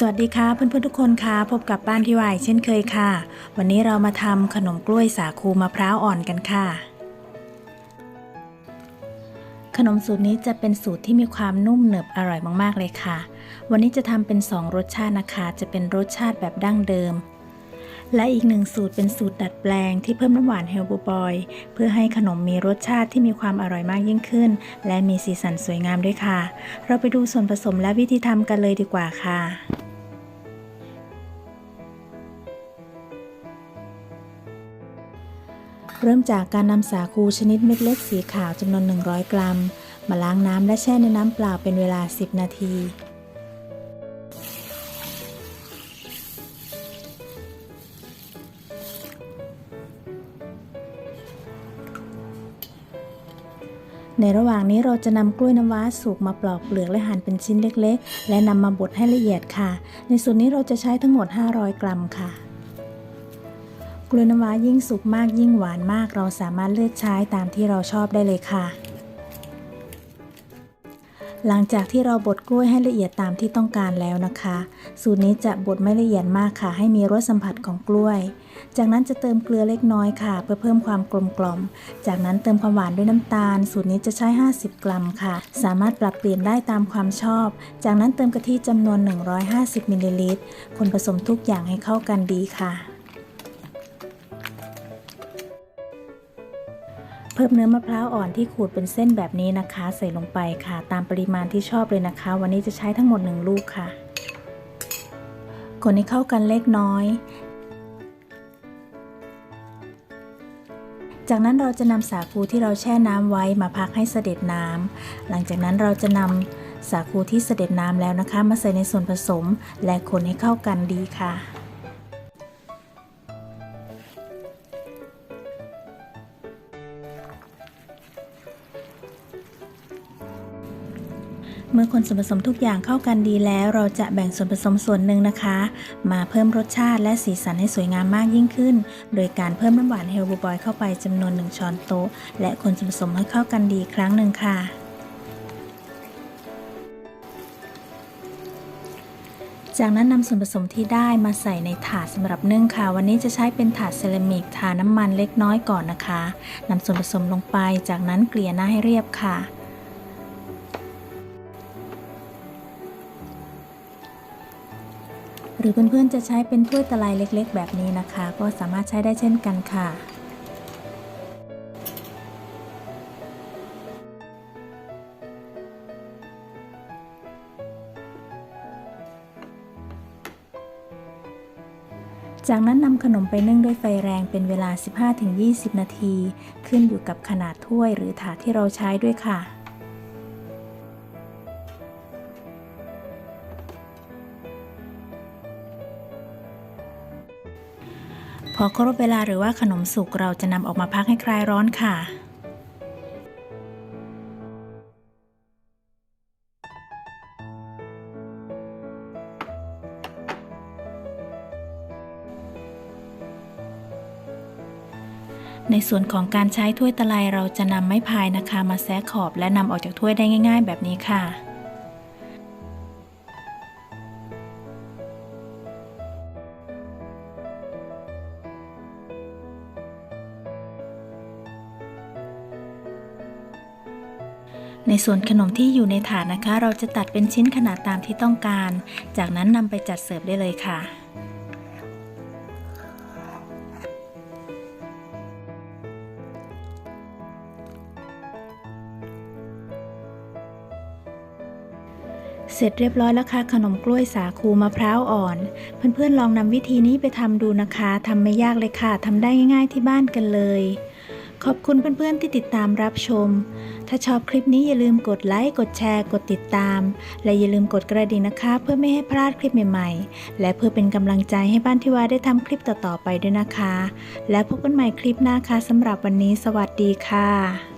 สวัสดีค่ะเพื่อนๆทุกคนค่ะพบกับบ้านที่วายเช่นเคยค่ะ วันนี้เรามาทำขนมกล้วยสาคูมะพร้าวอ่อนกันค่ะ ขนมสูตรนี้จะเป็นสูตรที่มีความนุ่มหนึบอร่อยมากๆเลยค่ะ วันนี้จะทำเป็น 2 รสชาตินะคะ จะเป็นรสชาติแบบดั้งเดิม และอีกหนึ่งสูตรเป็นสูตรดัดแปลงที่เพิ่มน้ำหวานเฮลบูบอยเพื่อให้ขนมมีรสชาติที่มีความอร่อยมากยิ่งขึ้น และมีสีสันสวยงามด้วยค่ะ เราไปดูส่วนผสมและวิธีทำกันเลยดีกว่าค่ะ เริ่มจากการนำสาคูชนิดเม็ดเล็กสีขาวจำนวน 100 กรัม มาล้างน้ำและแช่ในน้ำเปล่าเป็นเวลา 10 นาที ในระหว่างนี้เราจะนำกล้วยน้ำว้าสุกมาปลอกเปลือกและหั่นเป็นชิ้นเล็ก ๆ และนำมาบดให้ละเอียดค่ะ ในส่วนนี้เราจะใช้ทั้งหมด 500 กรัมค่ะ กล้วยน้ำว้ายิ่งสุกมากยิ่งหวานมาก เราสามารถเลือกใช้ตามที่เราชอบได้เลยค่ะ หลังจากที่เราบดกล้วยให้ละเอียดตามที่ต้องการแล้วนะคะ สูตรนี้จะบดไม่ละเอียดมากค่ะ ให้มีรสสัมผัสของกล้วย จากนั้นจะเติมเกลือเล็กน้อยค่ะ เพื่อเพิ่มความกลมกล่อม จากนั้นเติมความหวานด้วยน้ำตาล สูตรนี้จะใช้ 50 กรัมค่ะ สามารถปรับเปลี่ยนได้ตามความชอบ จากนั้นเติมกะทิจำนวน 150มิลลิลิตรคนผสมทุกอย่างให้เข้ากันดีค่ะ เพิ่มเนื้อมะพร้าวอ่อนที่ขูดเป็นเส้นแบบนี้นะคะ ใส่ลงไปค่ะ ตามปริมาณที่ชอบเลยนะคะ วันนี้จะใช้ทั้งหมด 1 ลูกค่ะ คนให้เข้ากันเล็กน้อย จากนั้นเราจะนำสาคูที่เราแช่น้ำไว้มาพักให้เสด็จน้ำหลังจากนั้นเราจะนำสาคูที่เสด็จน้ำแล้วนะคะ มาใส่ในส่วนผสมและคนให้เข้ากันดีค่ะ เมื่อคนส่วนผสมทุกอย่างเข้ากันดีแล้ว เราจะแบ่งส่วนผสมส่วนหนึ่งนะคะ มาเพิ่มรสชาติและสีสันให้สวยงามมากยิ่งขึ้น โดยการเพิ่มน้ำหวานเฮลบูบอยเข้าไปจำนวน 1 ช้อนโต๊ะ และคนส่วนผสมให้เข้ากันดีครั้งหนึ่งค่ะ จากนั้นนำส่วนผสมที่ได้มาใส่ในถาดสำหรับนึ่งค่ะ วันนี้จะใช้เป็นถาดเซรามิกทาน้ำมันเล็กน้อยก่อนนะคะนำส่วนผสมลงไป จากนั้นเกลี่ยหน้าให้เรียบค่ะ หรือเพื่อนๆจะใช้เป็นถ้วยตะไลเล็กๆ แบบนี้นะคะ ก็สามารถใช้ได้เช่นกันค่ะ จากนั้นนำขนมไปนึ่งด้วยไฟแรงเป็นเวลา 15-20 นาที ขึ้นอยู่กับขนาดถ้วยหรือถาดที่เราใช้ด้วยค่ะ พอครบเวลาหรือว่าขนมสุกเราจะนำออกมาพักให้คลายร้อนค่ะในส่วนของการใช้ถ้วยตะไลเราจะนำไม้พายนะคะ มาแซะขอบและนำออกจากถ้วยได้ง่าย ๆ แบบนี้ค่ะ ในส่วนขนมที่อยู่ในถาดนะคะ เราจะตัดเป็นชิ้นขนาดตามที่ต้องการ จากนั้นนำไปจัดเสิร์ฟได้เลยค่ะเสร็จเรียบร้อยแล้วค่ะขนมกล้วยสาคูมะพร้าวอ่อน เพื่อนๆลองนำวิธีนี้ไปทำดูนะคะทำไม่ยากเลยค่ะทำได้ง่ายๆที่บ้านกันเลย ขอบคุณเพื่อนๆที่ติดตามรับชม ถ้าชอบคลิปนี้อย่าลืมกดไลค์ กดแชร์ กดติดตาม และอย่าลืมกดกระดิ่งนะคะ เพื่อไม่ให้พลาดคลิปใหม่ๆ และเพื่อเป็นกำลังใจให้บ้านทิวาได้ทำคลิปต่อๆไปด้วยนะคะ และพบกันใหม่คลิปหน้าค่ะสำหรับวันนี้ สวัสดีค่ะ